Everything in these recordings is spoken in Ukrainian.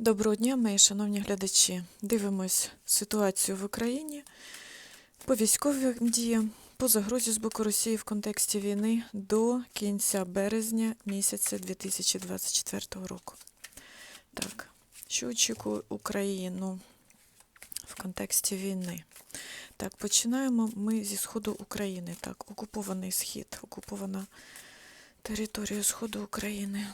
Доброго дня, мої шановні глядачі. Дивимось ситуацію в Україні по військовим діям, по загрозі з боку Росії в контексті війни до кінця березня місяця 2024 року. Так, що очікує Україну в контексті війни? Так, починаємо ми зі сходу України. Так, окупований схід, окупована територія сходу України.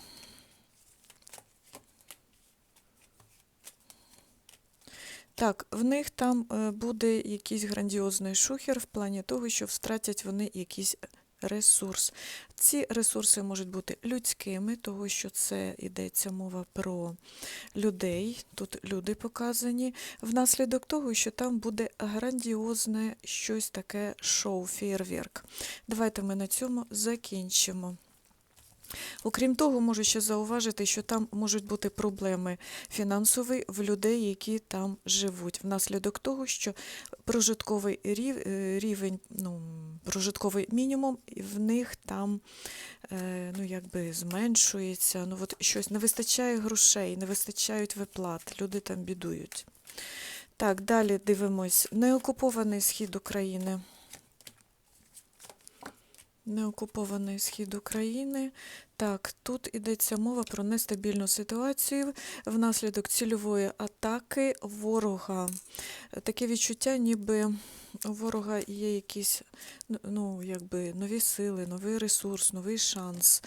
Так, в них там е, буде якийсь грандіозний шухер в плані того, що втратять вони якийсь ресурс. Ці ресурси можуть бути людськими, того що це йдеться мова про людей. Тут люди показані, внаслідок того, що там буде грандіозне щось таке шоу, фєєрверк. Давайте ми на цьому закінчимо. Окрім того, можу ще зауважити, що там можуть бути проблеми фінансові в людей, які там живуть, внаслідок того, що прожитковий е, рівень, ну, прожитковий мінімум в них там е, ну, якби зменшується. Ну, от щось не вистачає грошей, не вистачають виплат, люди там бідують. Так, далі дивимось. Неокупований схід України. Неокупований схід України. Так, тут йдеться мова про нестабільну ситуацію внаслідок цільової атаки ворога. Таке відчуття, ніби у ворога є якісь ну, ну, якби нові сили, новий ресурс, новий шанс,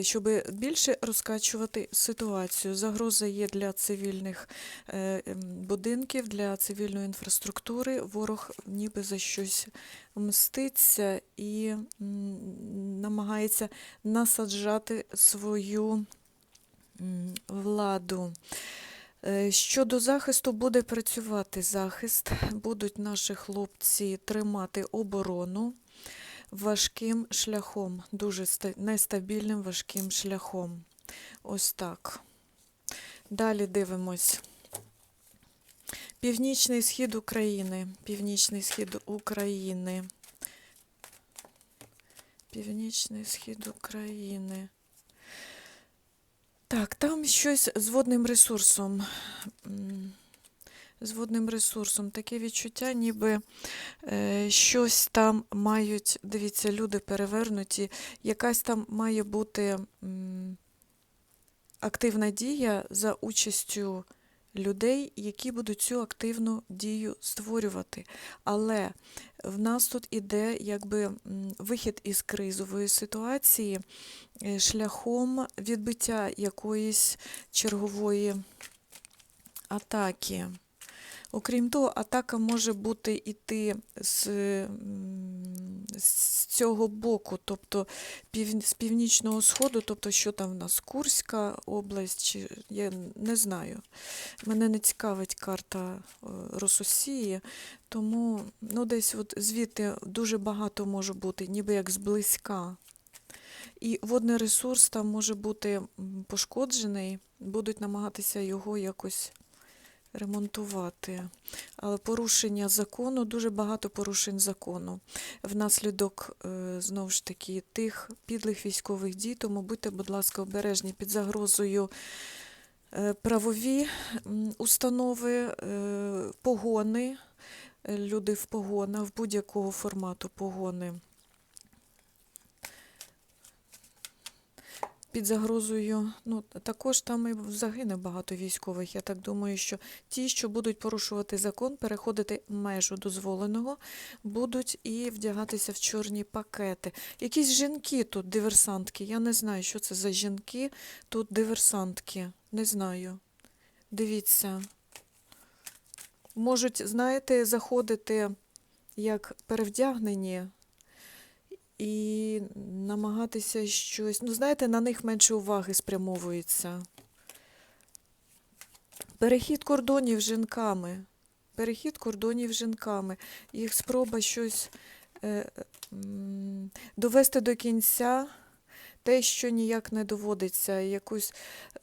щоб більше розкачувати ситуацію. Загроза є для цивільних е, ем, будинків, для цивільної інфраструктури. Ворог ніби за щось мститься і намагається насаджати свою владу. Е, Щодо захисту буде працювати захист, будуть наші хлопці тримати оборону важким шляхом, дуже нестабільним важким шляхом. Ось так. Далі дивимось. Північний схід України. Північний схід України. Північний схід України. Так, там щось з водним ресурсом. З водним ресурсом. Таке відчуття, ніби е, щось там мають, дивіться, люди перевернуті, якась там має бути м, активна дія за участю людей, які будуть цю активну дію створювати. Але в нас тут іде якби вихід із кризової ситуації е, шляхом відбиття якоїсь чергової атаки. Окрім того, атака може бути іти з, з цього боку, тобто пів, з північного сходу, тобто що там в нас Курська область, чи я не знаю. Мене не цікавить карта е, Рососії, тому ну, десь от звідти дуже багато може бути, ніби як зблизька. І водний ресурс там може бути пошкоджений, будуть намагатися його якось ремонтувати. Але порушення закону, дуже багато порушень закону. Внаслідок, е, знову ж таки, тих підлих військових дій, тому будьте, будь ласка, обережні під загрозою е, правові установи, е, погони, люди в погонах, в будь-якого формату погони. Під загрозою, ну також там і загине багато військових. Я так думаю, що ті, що будуть порушувати закон, переходити межу дозволеного, будуть і вдягатися в чорні пакети. Якісь жінки тут, диверсантки. Я не знаю, що це за жінки. Тут диверсантки. Не знаю. Дивіться. Можуть, знаєте, заходити як перевдягнені і намагатися щось. Ну, знаєте, на них менше уваги спрямовується. Перехід кордонів жінками. Перехід кордонів жінками. Їх спроба щось е, м, довести до кінця те, що ніяк не доводиться, якусь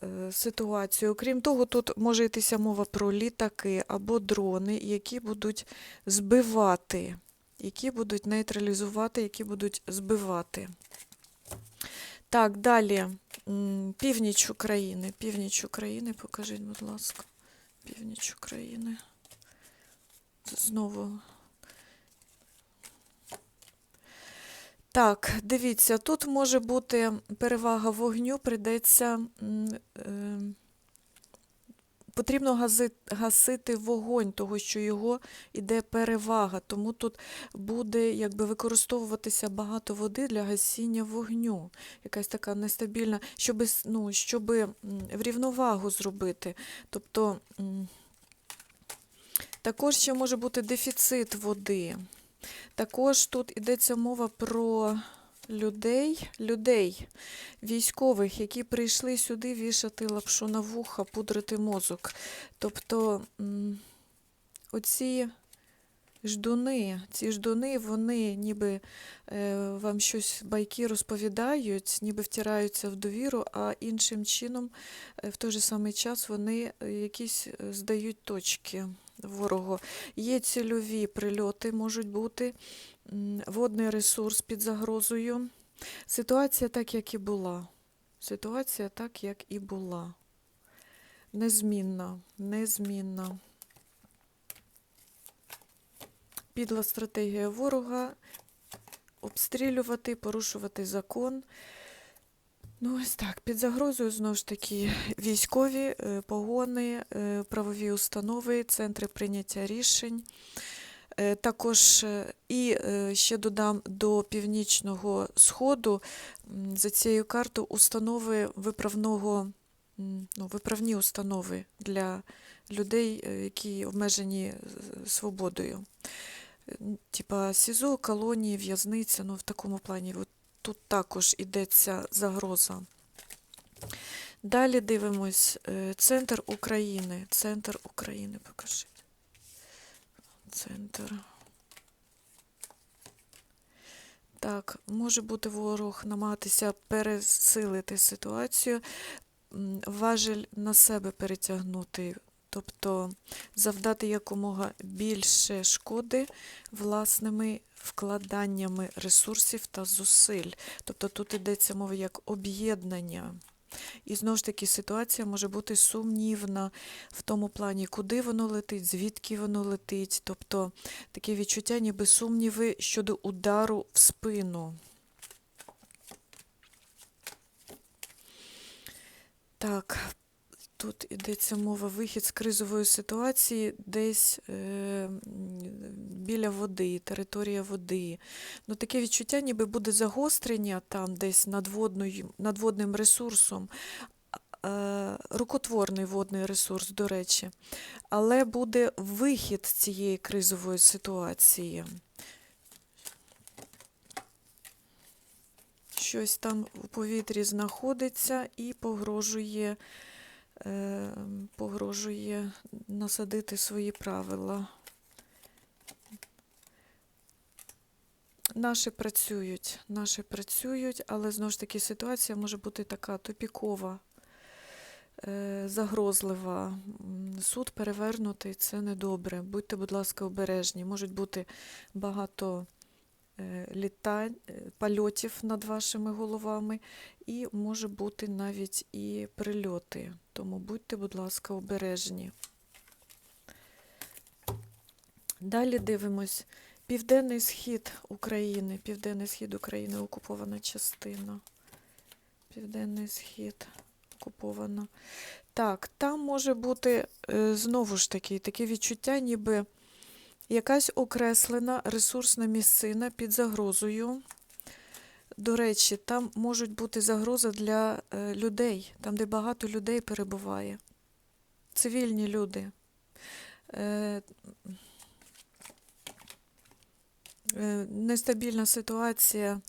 е, ситуацію. Окрім того, тут може йтися мова про літаки або дрони, які будуть збивати які будуть нейтралізувати, які будуть збивати. Так, далі. Північ України. Північ України, покажіть, будь ласка. Північ України. Знову. Так, дивіться, тут може бути перевага вогню, прийдеться. Потрібно гасити вогонь, того що його іде перевага. Тому тут буде якби використовуватися багато води для гасіння вогню. Якась така нестабільна, щоб, ну, щоб рівновагу зробити. Тобто також ще може бути дефіцит води. Також тут йдеться мова про людей, людей, військових, які прийшли сюди вішати лапшу на вуха, пудрити мозок. Тобто оці ждуни, ці ждуни, вони ніби е, вам щось байки розповідають, ніби втираються в довіру, а іншим чином е, в той же самий час вони е, якісь здають точки ворогу. Є цільові прильоти, можуть бути, водний ресурс під загрозою. Ситуація так, як і була. Ситуація так, як і була. Незмінна, незмінна. Підла стратегія ворога обстрілювати, порушувати закон. Ну, ось так. Під загрозою знову ж таки військові е, погони, е, правові установи, центри прийняття рішень. Е, Також е, і е, ще додам до північного сходу за цією картою установи виправного, ну, виправні установи для людей, які обмежені свободою. Типа СІЗО, колонії, в'язниця, ну в такому плані. От тут також йдеться загроза. Далі дивимось центр України. Центр України, покажіть. Центр. Так, може бути ворог намагатися пересилити ситуацію, важель на себе перетягнути, тобто завдати якомога більше шкоди власними вкладаннями ресурсів та зусиль. Тобто тут йдеться мова як об'єднання. І знову ж таки ситуація може бути сумнівна в тому плані, куди воно летить, звідки воно летить. Тобто таке відчуття, ніби сумніви щодо удару в спину. Так, тут йдеться мова вихід з кризової ситуації десь е, біля води, територія води. Ну, таке відчуття, ніби буде загострення там десь над, водною, над водним ресурсом, е, рукотворний водний ресурс, до речі, але буде вихід цієї кризової ситуації. Щось там у повітрі знаходиться і погрожує, е, погрожує насадити свої правила. Наші працюють, наші працюють, але знову ж таки ситуація може бути така тупікова, е, загрозлива. Суд перевернутий це недобре. Будьте, будь ласка, обережні. Можуть бути багато е, літань, е, польотів над вашими головами, і може бути навіть і прильоти. Тому будьте, будь ласка, обережні. Далі дивимось. Південний схід України. Південний схід України окупована частина. Південний схід окупована. Так, там може бути е, знову ж таки таке відчуття, ніби якась окреслена ресурсна місцина під загрозою. До речі, там можуть бути загроза для е, людей, там, де багато людей перебуває. Цивільні люди. Е, нестабільна ситуація,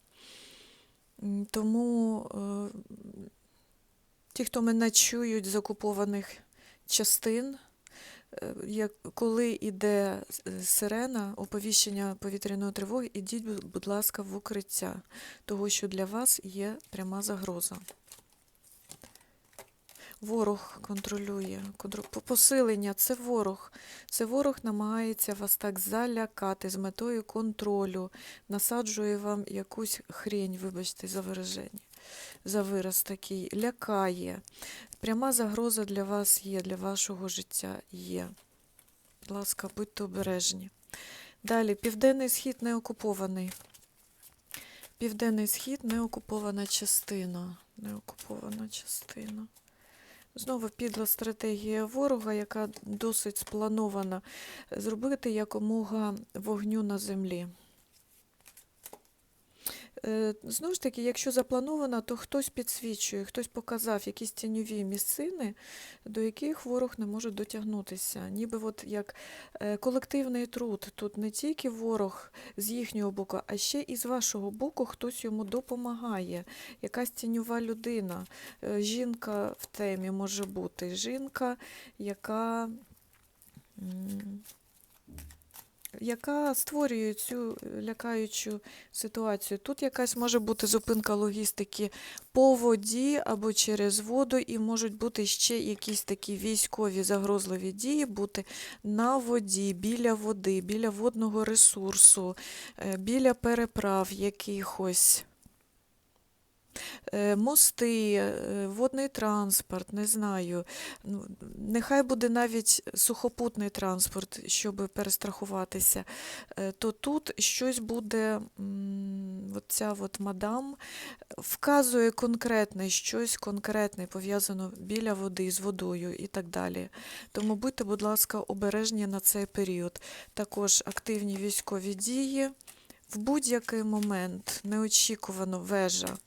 тому е, ті, хто мене чують з окупованих частин, е, коли йде сирена, оповіщення повітряної тривоги, ідіть, будь ласка, в укриття, того що для вас є пряма загроза. Ворог контролює. Посилення це ворог. Це ворог намагається вас так залякати з метою контролю, насаджує вам якусь хрень, вибачте, за вираження, за вираз такий, лякає. Пряма загроза для вас є, для вашого життя є. Будь ласка, будьте обережні. Далі, Південний Схід не окупований. Південний Схід не окупована частина. Не окупована частина. Знову підла стратегія ворога, яка досить спланована зробити якомога вогню на землі. Е, Знову ж таки, якщо заплановано, то хтось підсвічує, хтось показав якісь тіньові місцини, до яких ворог не може дотягнутися. Ніби от як е, колективний труд. Тут не тільки ворог з їхнього боку, а ще і з вашого боку хтось йому допомагає. Якась тіньова людина. Е, Жінка в темі може бути. Жінка, яка. Яка створює цю е, лякаючу ситуацію. Тут якась може бути зупинка логістики по воді або через воду, і можуть бути ще якісь такі військові загрозливі дії бути на воді, біля води, біля водного ресурсу, е, біля переправ якихось. Е, Мости, е, водний транспорт, не знаю. Ну, Нехай буде навіть сухопутний транспорт, щоб перестрахуватися, Е, то тут щось буде, м, от ця от мадам вказує конкретне, щось конкретне, пов'язано біля води, з водою і так далі. Тому будьте, будь ласка, обережні на цей період. Також активні військові дії. В будь-який момент неочікувано вежа,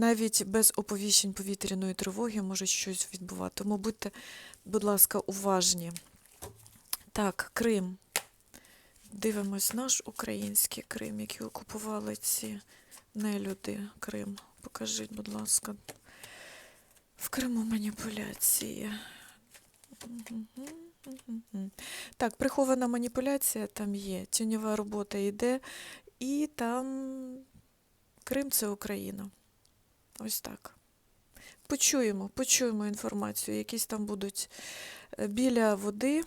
навіть без оповіщень повітряної тривоги може щось відбувати. Тому будьте, будь ласка, уважні. Так, Крим. Дивимось наш український Крим, який окупували ці нелюди. Крим. Покажіть, будь ласка. В Криму маніпуляції. Мгм. Так, прихована маніпуляція там є, тіньова робота йде, і там Крим це Україна. Ось так. Почуємо, почуємо інформацію. Якісь там будуть е, біля води,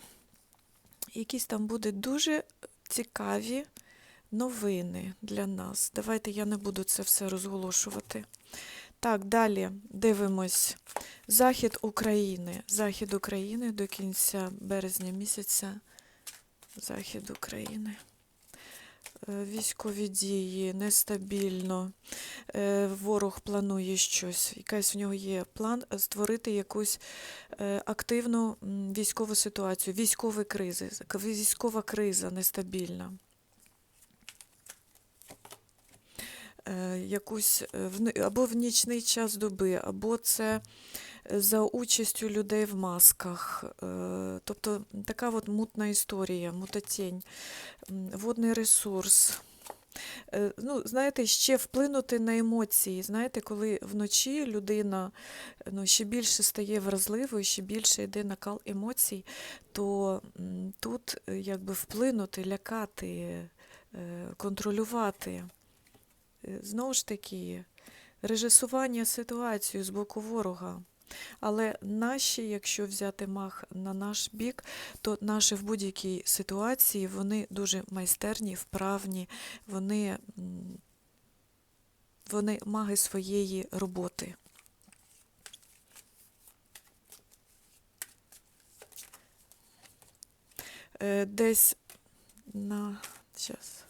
якісь там будуть дуже цікаві новини для нас. Давайте я не буду це все розголошувати. Так, далі дивимось. Захід України. Захід України до кінця березня місяця. Захід України. Е, Військові дії нестабільно. Е, Ворог планує щось. Якась в нього є план створити якусь е, активну військову ситуацію, військові кризи. Військова криза нестабільна. Е, Якусь е, в ни- або в нічний час доби, або це е, за участю людей в масках. Е, Тобто така от мутна історія, мутатінь, водний ресурс. Е, Ну, знаєте, ще вплинути на емоції. Знаєте, коли вночі людина ну, ще більше стає вразливою, ще більше йде накал емоцій, то тут е, якби вплинути, лякати, е, контролювати. Знову ж таки, режисування ситуації з боку ворога. Але наші, якщо взяти мах на наш бік, то наші в будь-якій ситуації вони дуже майстерні, вправні, вони, вони маги своєї роботи. Е, Десь на. Щас.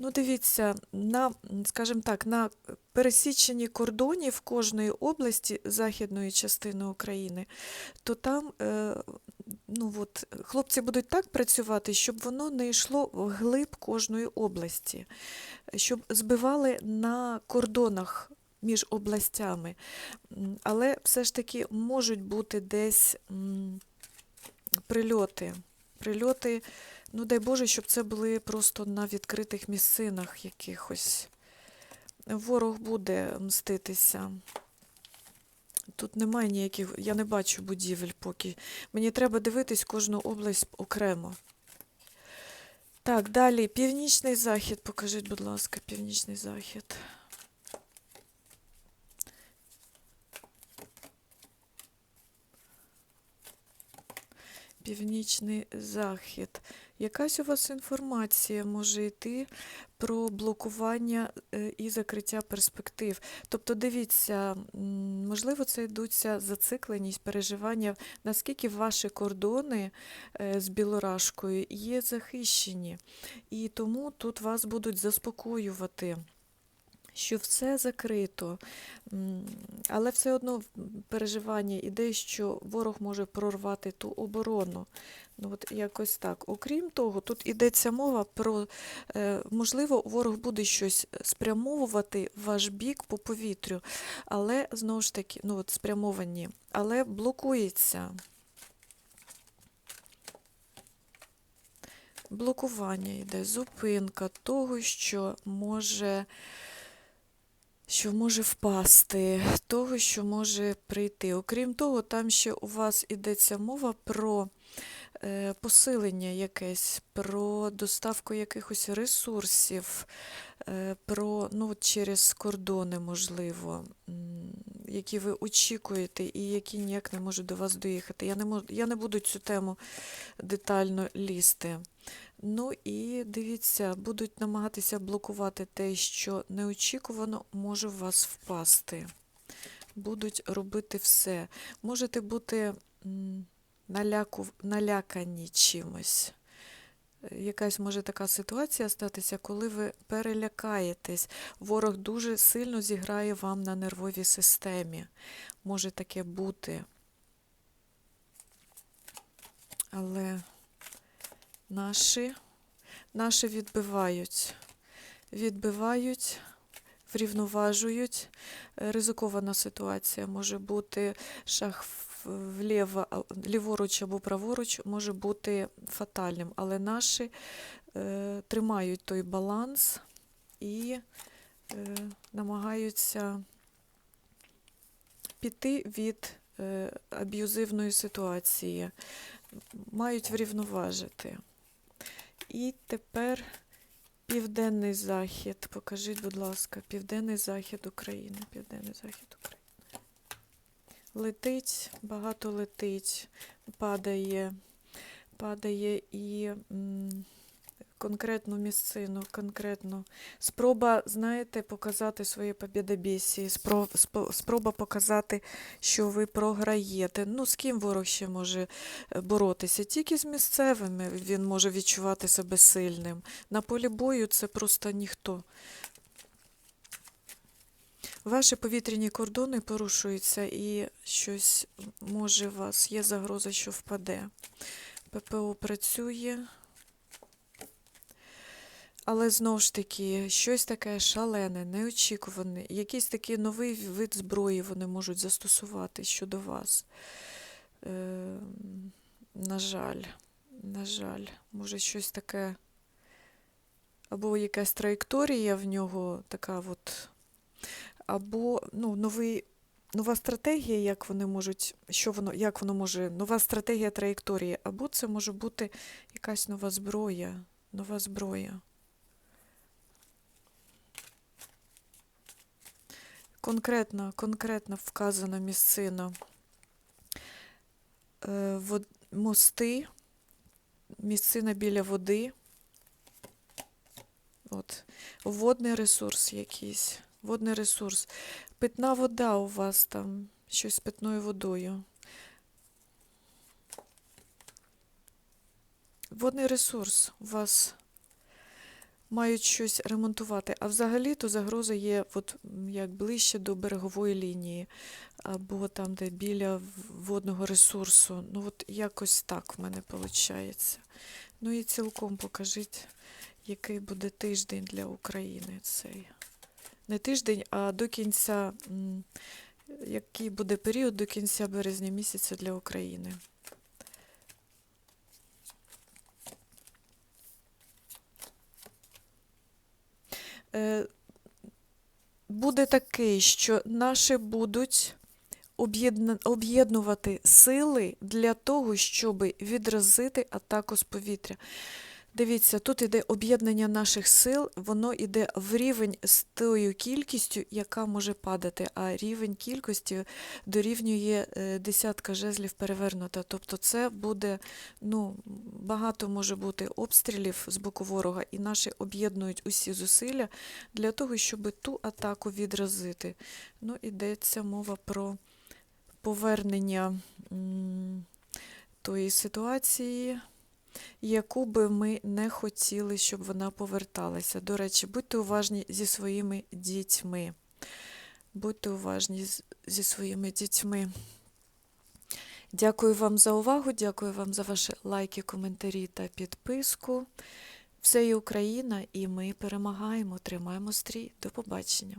Ну, дивіться, на, скажімо так, на пересіченні кордонів кожної області західної частини України, то там е, ну, от, хлопці будуть так працювати, щоб воно не йшло вглиб кожної області, щоб збивали на кордонах між областями. Але все ж таки можуть бути десь прильоти. Прильоти, ну дай Боже, щоб це були просто на відкритих місцинах якихось. Ворог буде мститися. Тут немає ніяких, я не бачу будівель поки. Мені треба дивитись кожну область окремо. Так, далі. Північний захід. Покажіть, будь ласка, північний захід. Північний захід. Якась у вас інформація може йти про блокування е, і закриття перспектив. Тобто, дивіться, можливо, це йдуться зацикленість, переживання, наскільки ваші кордони е, з Білорашкою є захищені. І тому тут вас будуть заспокоювати. Що все закрито, але все одно переживання іде, що ворог може прорвати ту оборону. Ну, от якось так. Окрім того, тут йдеться мова про, е, можливо, ворог буде щось спрямовувати ваш бік по повітрю, але знову ж таки, ну от спрямовані, але блокується. Блокування йде, зупинка того, що може що може впасти, того, що може прийти. Окрім того, там ще у вас йдеться мова про посилення якесь, про доставку якихось ресурсів, е, про ну, через кордони, можливо, які ви очікуєте і які ніяк не можуть до вас доїхати. Я не, мож, я не буду цю тему детально лізти. Ну і дивіться, будуть намагатися блокувати те, що неочікувано може в вас впасти. Будуть робити все. Можете бути наляку, налякані чимось. Якась може така ситуація статися, коли ви перелякаєтесь. Ворог дуже сильно зіграє вам на нервовій системі. Може таке бути. Але наші, наші відбивають. Відбивають, врівноважують. Ризикована ситуація може бути шах вліво, ліворуч або праворуч може бути фатальним, але наші е, тримають той баланс і е, намагаються піти від е, аб'юзивної ситуації, мають врівноважити. І тепер південний захід. Покажіть, будь ласка, південний захід України. Південний захід України. Летить, багато летить, падає, падає і м, конкретну місцину, конкретну. Спроба, знаєте, показати своє спо- спроба показати, що ви програєте. Ну, з ким ворог ще може е, боротися? Тільки з місцевими він може відчувати себе сильним. На полі бою це просто ніхто. Ваші повітряні кордони порушуються і щось може у вас, є загроза, що впаде. ППО працює. Але знову ж таки, щось таке шалене, неочікуване, якийсь такий новий вид зброї вони можуть застосувати щодо вас. Е, на жаль, на жаль, може щось таке, або якась траєкторія в нього така от, або ну, новий, нова стратегія, як вони можуть, що воно, як воно може, нова стратегія траєкторії, або це може бути якась нова зброя, нова зброя. Конкретно, конкретно вказана місцина. Е, мости, місцина біля води. От. Водний ресурс якийсь. Водний ресурс. Питна вода у вас там, щось з питною водою. Водний ресурс у вас мають щось ремонтувати. А взагалі-то загроза є от, як ближче до берегової лінії, або там, де біля водного ресурсу. Ну, от якось так в мене виходить. Ну і цілком покажіть, який буде тиждень для України цей. Не тиждень, а до кінця, який буде період до кінця березня місяця для України. Е, буде такий, що наші будуть об'єднувати сили для того, щоб відразити атаку з повітря. Дивіться, тут іде об'єднання наших сил, воно йде в рівень з тою кількістю, яка може падати, а рівень кількості дорівнює е, десятка жезлів перевернута. Тобто це буде, ну, багато може бути обстрілів з боку ворога, і наші об'єднують усі зусилля для того, щоб ту атаку відразити. Ну, йдеться мова про повернення тої ситуації яку би ми не хотіли, щоб вона поверталася. До речі, будьте уважні зі своїми дітьми. Будьте уважні зі своїми дітьми. Дякую вам за увагу, дякую вам за ваші лайки, коментарі та підписку. Все є Україна, і ми перемагаємо, тримаємо стрій. До побачення.